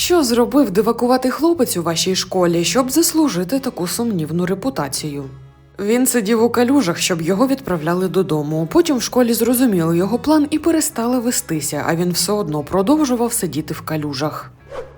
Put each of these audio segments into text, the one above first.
Що зробив дивакуватий хлопець у вашій школі, щоб заслужити таку сумнівну репутацію? Він сидів у калюжах, щоб його відправляли додому. Потім в школі зрозуміли його план і перестали вестися, а він все одно продовжував сидіти в калюжах.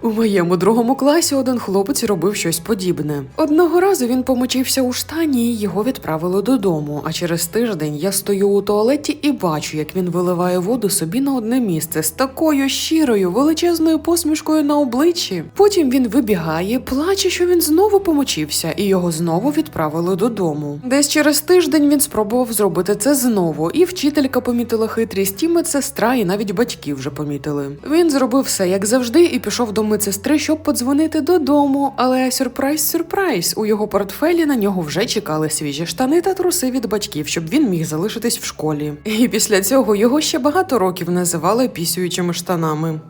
У моєму другому класі один хлопець робив щось подібне. Одного разу він помочився у штані і його відправили додому. А через тиждень я стою у туалеті і бачу, як він виливає воду собі на одне місце з такою щирою величезною посмішкою на обличчі. Потім він вибігає, плаче, що він знову помочився, і його знову відправили додому. Десь через тиждень він спробував зробити це знову, і вчителька помітила хитрість, і медсестра, і навіть батьки вже помітили. Він зробив все як завжди і пішов до медсестри, щоб подзвонити додому. Але сюрприз, сюрприз, у його портфелі на нього вже чекали свіжі штани та труси від батьків, щоб він міг залишитись в школі. І після цього його ще багато років називали пісюючими штанами.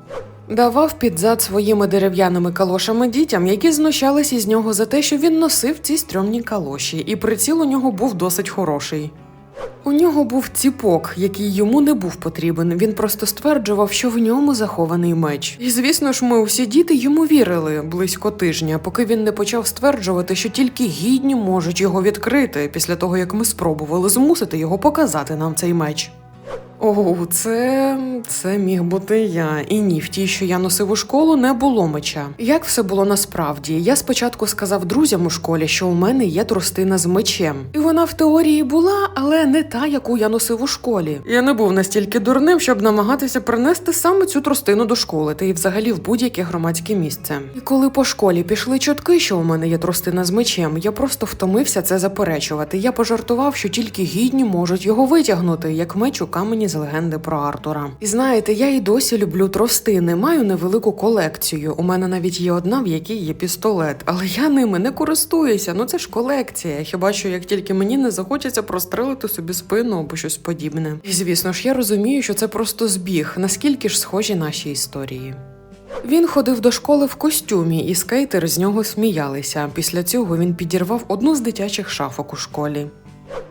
Давав під зад своїми дерев'яними калошами дітям, які знущались із нього за те, що він носив ці стрьомні калоші, і приціл у нього був досить хороший. У нього був ціпок, який йому не був потрібен. Він просто стверджував, що в ньому захований меч. І звісно ж, ми усі діти йому вірили близько тижня, поки він не почав стверджувати, що тільки гідні можуть його відкрити після того, як ми спробували змусити його показати нам цей меч. О, це, це міг бути я. І ні, в тій, що я носив у школу, не було меча. Як все було насправді? Я спочатку сказав друзям у школі, що у мене є тростина з мечем. І вона в теорії була, але не та, яку я носив у школі. Я не був настільки дурним, щоб намагатися принести саме цю тростину до школи та й взагалі в будь-яке громадське місце. І коли по школі пішли чутки, що у мене є тростина з мечем, я просто втомився це заперечувати. Я пожартував, що тільки гідні можуть його витягнути, як меч у камені з легенди про Артура. І знаєте, я і досі люблю тростини, маю невелику колекцію. У мене навіть є одна, в якій є пістолет, але я ними не користуюся. Ну це ж колекція. Хіба що як тільки мені не захочеться прострелити собі спину або щось подібне. І звісно ж, я розумію, що це просто збіг. Наскільки ж схожі наші історії. Він ходив до школи в костюмі, і скейтери з нього сміялися. Після цього він підірвав одну з дитячих шафок у школі.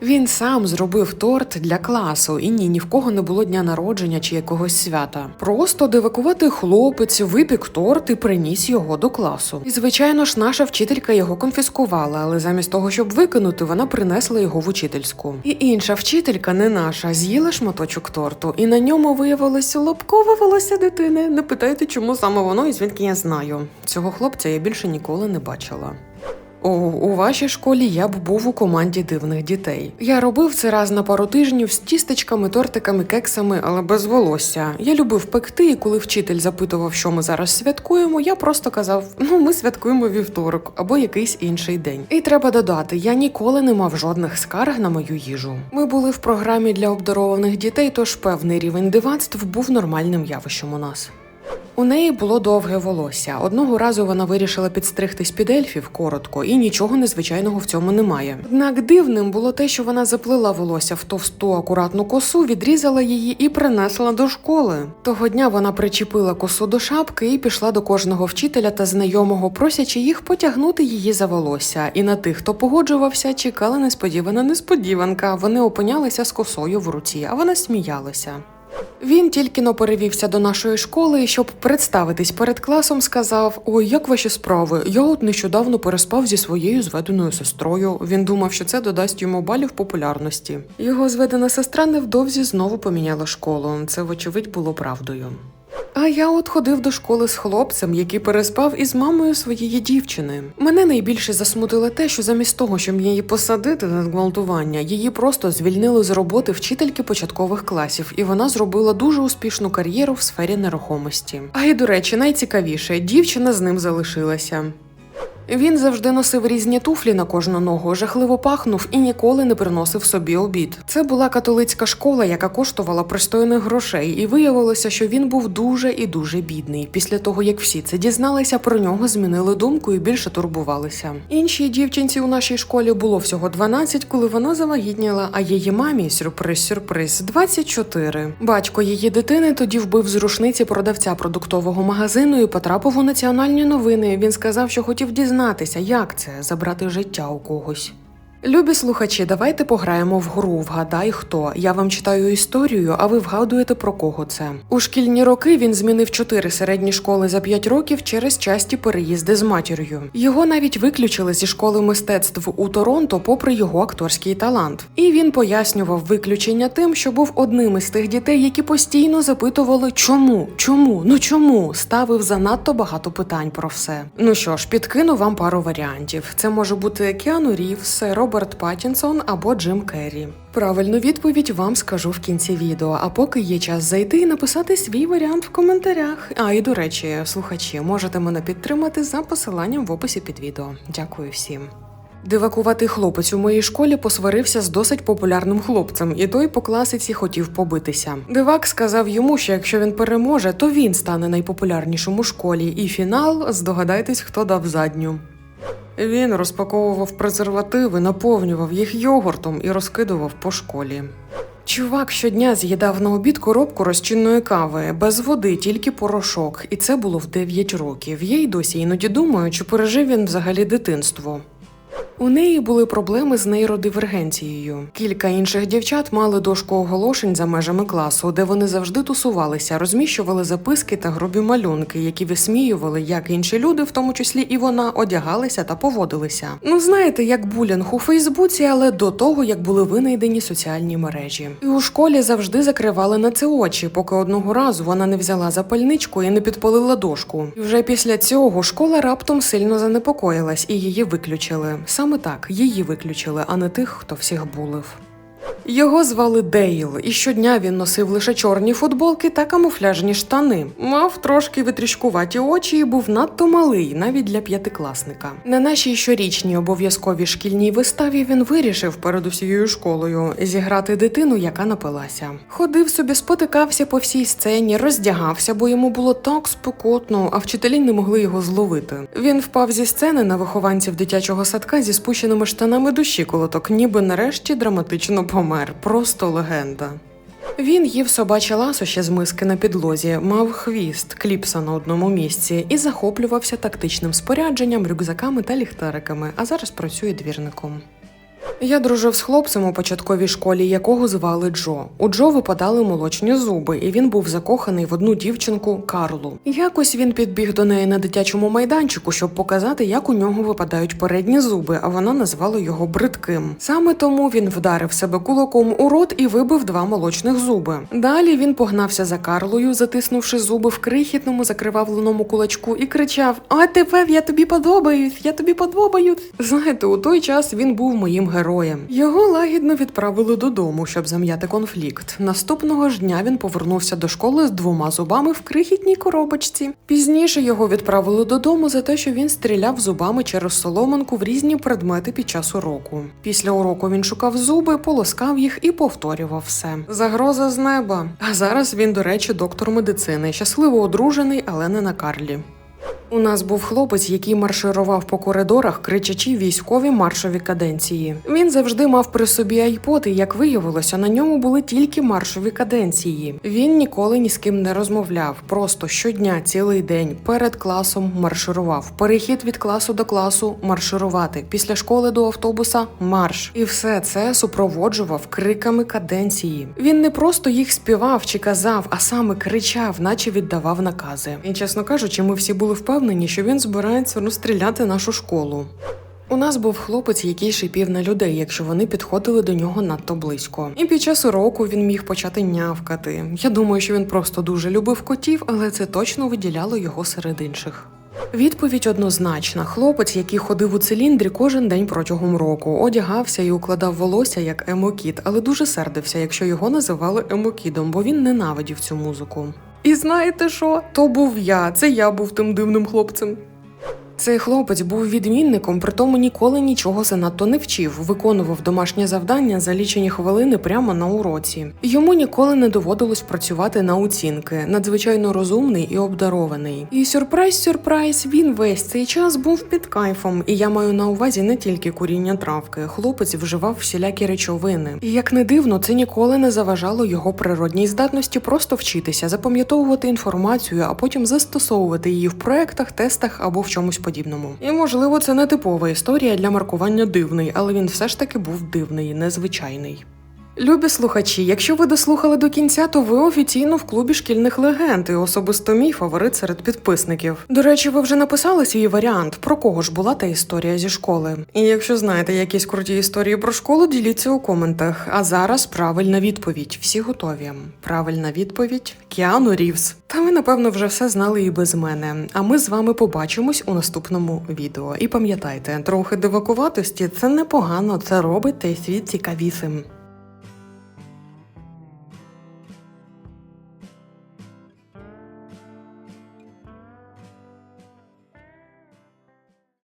Він сам зробив торт для класу, і ні, ні в кого не було дня народження чи якогось свята. Просто дивакуватий хлопець випік торт і приніс його до класу. І звичайно ж, наша вчителька його конфіскувала, але замість того, щоб викинути, вона принесла його в учительську. І інша вчителька, не наша, з'їла шматочок торту, і на ньому виявилося лобкове волосся дитини. Не питайте, чому саме воно і звідки я знаю. Цього хлопця я більше ніколи не бачила. О, у вашій школі я б був у команді дивних дітей. Я робив це раз на пару тижнів з тістечками, тортиками, кексами, але без волосся. Я любив пекти, і коли вчитель запитував, що ми зараз святкуємо, я просто казав: ну, ми святкуємо вівторок або якийсь інший день. І треба додати, я ніколи не мав жодних скарг на мою їжу. Ми були в програмі для обдарованих дітей, тож певний рівень дивацтв був нормальним явищем у нас. У неї було довге волосся. Одного разу вона вирішила підстригтись під ельфів коротко, і нічого незвичайного в цьому немає. Однак дивним було те, що вона заплила волосся в товсту акуратну косу, відрізала її і принесла до школи. Того дня вона причепила косу до шапки і пішла до кожного вчителя та знайомого, просячи їх потягнути її за волосся. І на тих, хто погоджувався, чекала несподівана несподіванка. Вони опинялися з косою в руці, а вона сміялася. Він тільки но перевівся до нашої школи, і щоб представитись перед класом, сказав: Ой, як ваші справи? Я от нещодавно переспав зі своєю зведеною сестрою. Він думав, що це додасть йому балів популярності. Його зведена сестра невдовзі знову поміняла школу. Це, вочевидь, було правдою. А я от ходив до школи з хлопцем, який переспав із мамою своєї дівчини. Мене найбільше засмутило те, що замість того, щоб її посадити на зґвалтування, її просто звільнили з роботи вчительки початкових класів, і вона зробила дуже успішну кар'єру в сфері нерухомості. А й до речі, найцікавіше, дівчина з ним залишилася. Він завжди носив різні туфлі на кожну ногу, жахливо пахнув і ніколи не приносив собі обід. Це була католицька школа, яка коштувала пристойних грошей, і виявилося, що він був дуже і дуже бідний. Після того, як всі це дізналися, про нього змінили думку і більше турбувалися. Іншій дівчинці у нашій школі було всього 12, коли вона завагітніла, а її мамі сюрприз-сюрприз 24. Батько її дитини тоді вбив з рушниці продавця продуктового магазину і потрапив у національні новини. Він сказав, що хотів дізнатися, як це забрати життя у когось. Любі слухачі, давайте пограємо в гру Вгадай хто. Я вам читаю історію, а ви вгадуєте про кого це. У шкільні роки він змінив чотири середні школи за п'ять років через часті переїзди з матір'ю. Його навіть виключили зі школи мистецтв у Торонто, попри його акторський талант. І він пояснював виключення тим, що був одним із тих дітей, які постійно запитували, чому, чому, ну чому, ставив занадто багато питань про все. Ну що ж, підкину вам пару варіантів. Це може бути Кіану Рівс, Роберт Паттінсон або Джим Керрі. Правильну відповідь вам скажу в кінці відео. А поки є час зайти і написати свій варіант в коментарях. А і до речі, слухачі, можете мене підтримати за посиланням в описі під відео. Дякую всім. Дивакуватий хлопець у моїй школі посварився з досить популярним хлопцем, і той по класиці хотів побитися. Дивак сказав йому, що якщо він переможе, то він стане найпопулярнішим у школі. І фінал здогадайтесь, хто дав задню. Він розпаковував презервативи, наповнював їх йогуртом і розкидував по школі. Чувак щодня з'їдав на обід коробку розчинної кави без води, тільки порошок, і це було в 9 років. Я й досі іноді думаю, чи пережив він взагалі дитинство. У неї були проблеми з нейродивергенцією. Кілька інших дівчат мали дошку оголошень за межами класу, де вони завжди тусувалися, розміщували записки та грубі малюнки, які висміювали, як інші люди, в тому числі і вона, одягалися та поводилися. Ну знаєте, як булінг у Фейсбуці, але до того як були винайдені соціальні мережі. І у школі завжди закривали на це очі, поки одного разу вона не взяла запальничку і не підпалила дошку. І вже після цього школа раптом сильно занепокоїлась і її виключили. Саме так її виключили, а не тих, хто всіх булив. Його звали Дейл, і щодня він носив лише чорні футболки та камуфляжні штани. Мав трошки витрішкуваті очі і був надто малий, навіть для п'ятикласника. На нашій щорічній обов'язковій шкільній виставі він вирішив перед усією школою зіграти дитину, яка напилася. Ходив собі, спотикався по всій сцені, роздягався, бо йому було так спекотно, а вчителі не могли його зловити. Він впав зі сцени на вихованців дитячого садка зі спущеними штанами душі колоток, ніби нарешті драматично помер. Просто легенда. Він їв собаче ласощі з миски на підлозі, мав хвіст, кліпса на одному місці і захоплювався тактичним спорядженням, рюкзаками та ліхтариками, а зараз працює двірником. Я дружив з хлопцем у початковій школі, якого звали Джо. У Джо випадали молочні зуби, і він був закоханий в одну дівчинку Карлу. Якось він підбіг до неї на дитячому майданчику, щоб показати, як у нього випадають передні зуби, а вона назвала його бридким. Саме тому він вдарив себе кулаком у рот і вибив два молочних зуби. Далі він погнався за Карлою, затиснувши зуби в крихітному закривавленому кулачку, і кричав: А тепер я тобі подобаюсь, я тобі подобаюсь. Знаєте, у той час він був моїм героєм. Його лагідно відправили додому, щоб зам'яти конфлікт. Наступного ж дня він повернувся до школи з двома зубами в крихітній коробочці. Пізніше його відправили додому за те, що він стріляв зубами через соломинку в різні предмети під час уроку. Після уроку він шукав зуби, полоскав їх і повторював все. Загроза з неба. А зараз він, до речі, доктор медицини, щасливо одружений, але не на Карлі. У нас був хлопець, який марширував по коридорах, кричачи військові маршові каденції. Він завжди мав при собі айпод, і як виявилося, на ньому були тільки маршові каденції. Він ніколи ні з ким не розмовляв, просто щодня, цілий день перед класом марширував. Перехід від класу до класу марширувати. Після школи до автобуса марш. І все це супроводжував криками каденції. Він не просто їх співав чи казав, а саме кричав, наче віддавав накази. І чесно кажучи, ми всі були впевнені, що він збирається розстріляти нашу школу. У нас був хлопець, який шипів на людей, якщо вони підходили до нього надто близько. І під час уроку він міг почати нявкати. Я думаю, що він просто дуже любив котів, але це точно виділяло його серед інших. Відповідь однозначна: хлопець, який ходив у циліндрі кожен день протягом року, одягався і укладав волосся як емокіт, але дуже сердився, якщо його називали емокідом, бо він ненавидів цю музику. І знаєте що? То був я, це я був тим дивним хлопцем. Цей хлопець був відмінником, при тому ніколи нічого занадто не вчив, виконував домашнє завдання за лічені хвилини прямо на уроці. Йому ніколи не доводилось працювати на оцінки, надзвичайно розумний і обдарований. І сюрприз, сюрприз, він весь цей час був під кайфом, і я маю на увазі не тільки куріння травки. Хлопець вживав всілякі речовини. І як не дивно, це ніколи не заважало його природній здатності просто вчитися, запам'ятовувати інформацію, а потім застосовувати її в проектах, тестах або в чомусь подібному. Подібному. І можливо, це не типова історія для маркування дивний, але він все ж таки був дивний, незвичайний. Любі слухачі, якщо ви дослухали до кінця, то ви офіційно в клубі шкільних легенд і особисто мій фаворит серед підписників. До речі, ви вже написали свій варіант, про кого ж була та історія зі школи. І якщо знаєте якісь круті історії про школу, діліться у коментах. А зараз правильна відповідь. Всі готові. Правильна відповідь Кіану Рівз. Та ви, напевно, вже все знали і без мене. А ми з вами побачимось у наступному відео. І пам'ятайте, трохи дивакуватості це непогано, це робить той світ цікавісим.